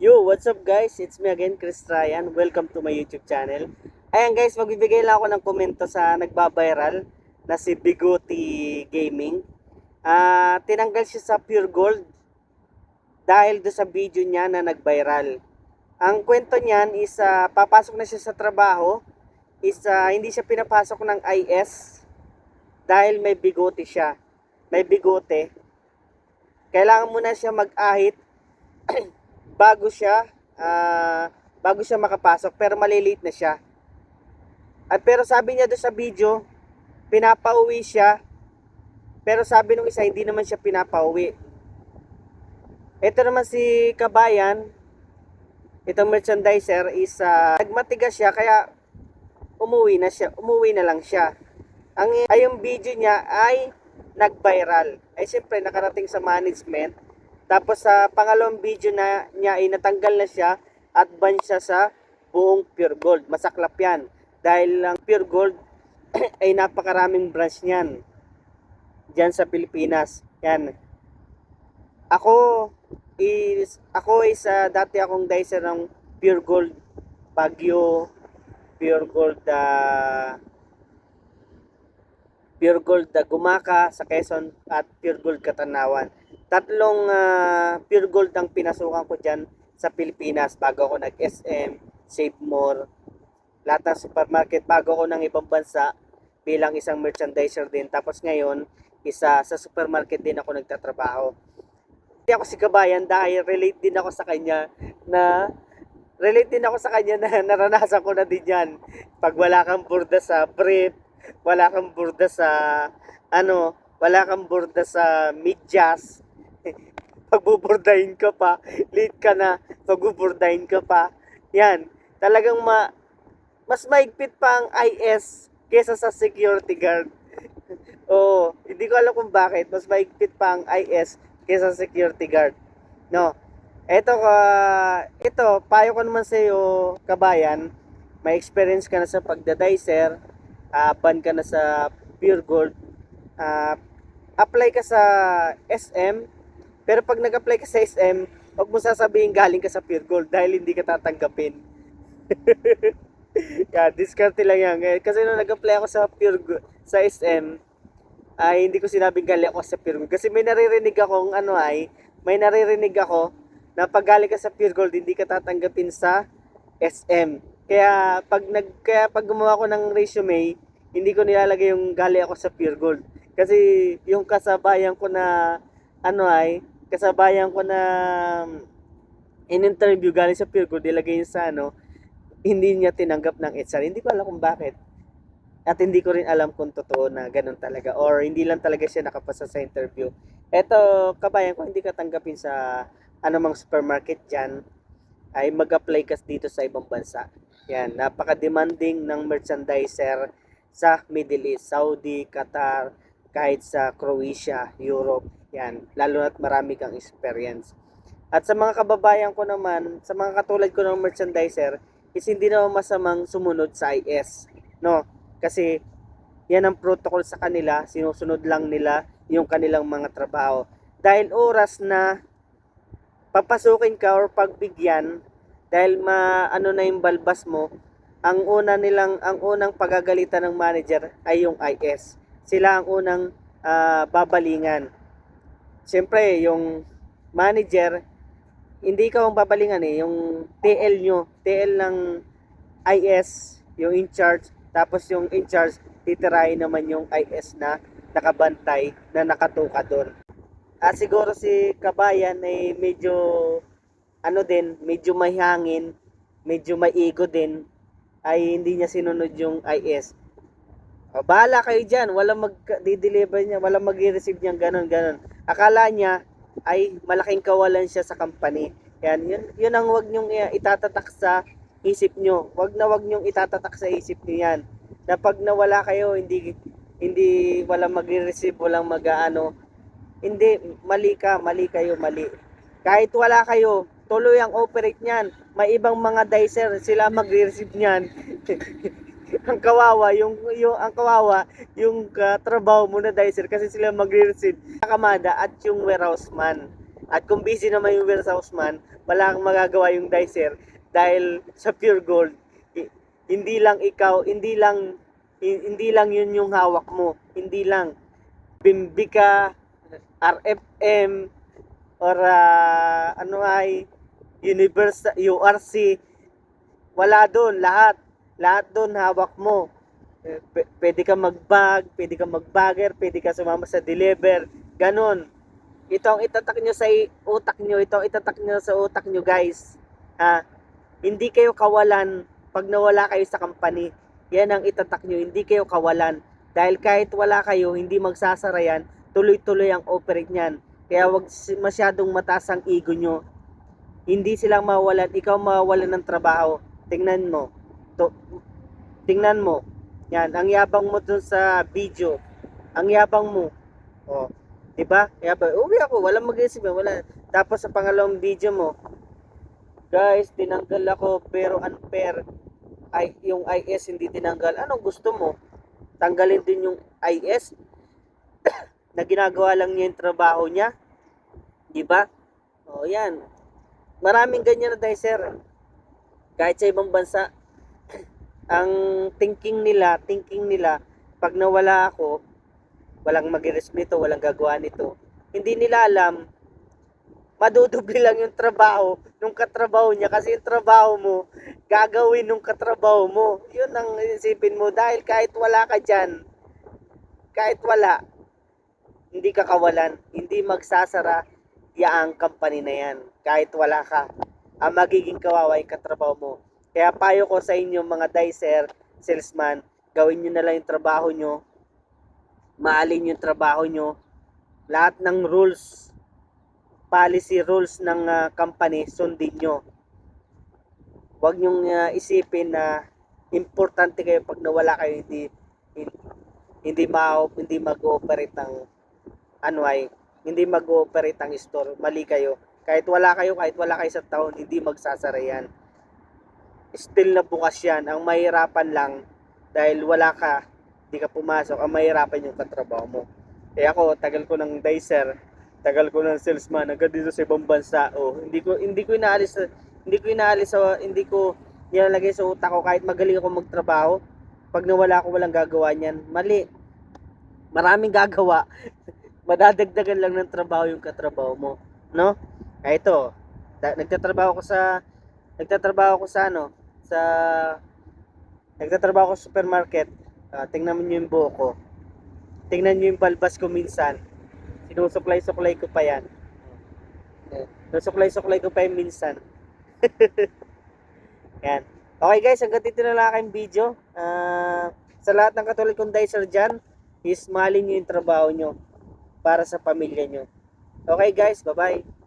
Yo, what's up guys? It's me again, Chris Ryan. Welcome to my YouTube channel. Ayan guys, magbibigay lang ako ng komento sa nagbabiral na si Bigotti Gaming. Ah, tinanggal siya sa Pure Gold dahil do sa video niya na nag-viral. Ang kwento niyan is ah, papasok na siya sa trabaho is ah, hindi siya pinapasok ng IS dahil may bigote siya. May bigote. Kailangan muna siya mag-ahit bago siya ah, bago siya makapasok pero malilate na siya. At pero sabi niya doon sa video, pinapauwi siya. Pero sabi nung isa hindi naman siya pinapauwi. Ito naman si Kabayan, itong merchandiser is ah, nagmatigas siya kaya umuwi na siya, umuwi na lang siya. Ang ay yung video niya ay nag-viral. Ay siyempre nakarating sa management. Tapos sa pangalawang video na niya ay natanggal na siya at ban siya sa buong Pure Gold. Masaklap yan. Dahil ang Pure Gold ay napakaraming branch niyan. Diyan sa Pilipinas. Yan. Ako is ako is ah, dati akong dicer ng Pure Gold Baguio Pure Gold ah, Pure Gold ah, Gumaka sa Quezon at Pure Gold Katanawan. Tatlong ah, Pure Gold ang pinasukan ko diyan sa Pilipinas bago ako nag-SM, Save More, lahat ng supermarket bago ako ng ibang bansa bilang isang merchandiser din. Tapos ngayon, isa sa supermarket din ako nagtatrabaho. Hindi ako si Kabayan dahil relate din ako sa kanya na relate din ako sa kanya na naranasan ko na din yan. Pag wala kang burda sa brief, wala kang burda sa ano, wala kang burda sa medyas, pagbuburdahin ka pa, late ka na, pagbuburdahin ka pa. Yan, talagang ma mas maigpit pa ang IS kesa sa security guard. Oo, hindi ko alam kung bakit mas maigpit pa ang IS kesa sa security guard. No. Ito ka, ito payo ko naman sa iyo, kabayan. May experience ka na sa pagdadicer, uh, ban ka na sa Pure Gold. ah, apply ka sa SM, pero pag nag-apply ka sa SM, huwag mo sasabihin galing ka sa Pure Gold dahil hindi ka tatanggapin. yeah, discarte lang yan. Kasi nung nag-apply ako sa Pure Gold, sa SM, ay hindi ko sinabing galing ako sa Pure Gold. Kasi may naririnig akong ano ay, may naririnig ako na pag galing ka sa Pure Gold, hindi ka tatanggapin sa SM. Kaya pag nag kaya pag gumawa ko ng resume, hindi ko nilalagay yung galing ako sa Pure Gold. Kasi yung kasabayan ko na ano ay, kasabayan ko na in-interview galing sa Pure Gold, ilagay yun sa ano, hindi niya tinanggap ng HR. Hindi ko alam kung bakit. At hindi ko rin alam kung totoo na ganun talaga. Or hindi lang talaga siya nakapasa sa interview. Eto, kabayan ko, hindi ka tanggapin sa anumang supermarket dyan, ay mag-apply ka dito sa ibang bansa. Yan, napaka-demanding ng merchandiser sa Middle East, Saudi, Qatar, kahit sa Croatia, Europe. Yan, lalo na't marami kang experience. At sa mga kababayan ko naman, sa mga katulad ko ng merchandiser, is hindi naman masamang sumunod sa IS. No? Kasi yan ang protocol sa kanila, sinusunod lang nila yung kanilang mga trabaho. Dahil oras na papasukin ka or pagbigyan, dahil ma ano na yung balbas mo, ang una nilang ang unang pagagalitan ng manager ay yung IS. Sila ang unang ah, babalingan. Siyempre, yung manager hindi ikaw ang babalingan eh, yung TL nyo, TL ng IS, yung in charge, tapos yung in charge, titirahin naman yung IS na nakabantay, na nakatuka doon. At siguro si Kabayan ay medyo, ano din, medyo may hangin, medyo may ego din, ay hindi niya sinunod yung IS. O, bahala kayo dyan, walang mag-deliver niya, walang mag-receive niya, ganon, ganon. Akala niya, ay malaking kawalan siya sa company. Yan, yun, yun ang wag niyong itatatak sa isip nyo. Wag na wag niyong itatatak sa isip niyo yan. Na pag nawala kayo, hindi hindi wala magre-receive, walang mag-ano. Hindi, mali ka, mali kayo, mali. Kahit wala kayo, tuloy ang operate niyan. May ibang mga dicer, sila magre-receive niyan. ang kawawa, yung, yung ang kawawa, yung uh, trabaho mo na dicer kasi sila magre-receive kamada at yung warehouse man. At kung busy naman yung warehouse man, wala kang magagawa yung dicer dahil sa pure gold. Hindi lang ikaw, hindi lang hi- hindi lang yun yung hawak mo. Hindi lang Bimbika, RFM, or ah, ano ay Universal, URC. Wala doon, lahat. Lahat doon hawak mo. Eh, p- pwede ka mag-bag, pwede ka mag-bagger, pwede ka sumama sa deliver. Ganon. Ito ang itatak nyo sa utak nyo. Ito ang itatak nyo sa utak nyo, guys. Ha? Hindi kayo kawalan pag nawala kayo sa company. Yan ang itatak nyo. Hindi kayo kawalan. Dahil kahit wala kayo, hindi magsasara yan. Tuloy-tuloy ang operate niyan. Kaya wag masyadong mataas ang ego nyo. Hindi silang mawalan. Ikaw mawalan ng trabaho. Tingnan mo. To, tingnan mo. Yan, ang yabang mo dun sa video. Ang yabang mo. Oh, 'di ba? Yabang. Uwi ako, walang mag-isip, wala. Tapos sa pangalawang video mo, guys, tinanggal ako pero unfair. Ay, yung IS hindi tinanggal. Anong gusto mo? Tanggalin din yung IS na ginagawa lang niya yung trabaho niya. 'Di ba? Oh, yan. Maraming ganyan na dahil sir. Kahit sa ibang bansa, ang thinking nila, thinking nila, pag nawala ako, walang mag-respeto, walang gagawa nito. Hindi nila alam, madudubli lang yung trabaho nung katrabaho niya kasi yung trabaho mo, gagawin nung katrabaho mo. Yun ang isipin mo dahil kahit wala ka dyan, kahit wala, hindi ka kawalan, hindi magsasara yaang company na yan. Kahit wala ka, ang magiging kawawa yung katrabaho mo. Kaya payo ko sa inyo mga dicer, salesman, gawin nyo na lang yung trabaho nyo. Maalin yung trabaho nyo. Lahat ng rules, policy rules ng ah, company, sundin nyo. Huwag nyong ah, isipin na importante kayo pag nawala kayo, hindi hindi, hindi, ma hindi mag-ooperate ng ano ay, hindi mag-ooperate ang store. Mali kayo. Kahit wala kayo, kahit wala kayo sa taon, hindi magsasara yan still na bukas yan. Ang mahirapan lang, dahil wala ka, hindi ka pumasok, ang mahirapan yung katrabaho mo. Kaya ako, tagal ko ng dicer, tagal ko ng salesman, agad dito sa ibang bansa, oh, hindi ko, hindi ko inaalis, hindi ko inaalis sa, hindi ko nilalagay sa utak ko, kahit magaling ako magtrabaho, pag nawala ako, walang gagawa niyan. Mali. Maraming gagawa. Madadagdagan lang ng trabaho yung katrabaho mo. No? Kaya ito, da- nagtatrabaho ko sa, nagtatrabaho ko sa ano, sa nagtatrabaho ko sa supermarket. Ah, tingnan mo yung buhok ko. Tingnan nyo yung balbas ko minsan. Sinusuklay-suklay ko pa yan. Sinusuklay-suklay ko pa yan minsan. yan. Okay guys, hanggang dito na lang aking video. Ah, sa lahat ng katulad kong dicer dyan, is mahalin nyo yung trabaho nyo para sa pamilya nyo. Okay guys, bye-bye.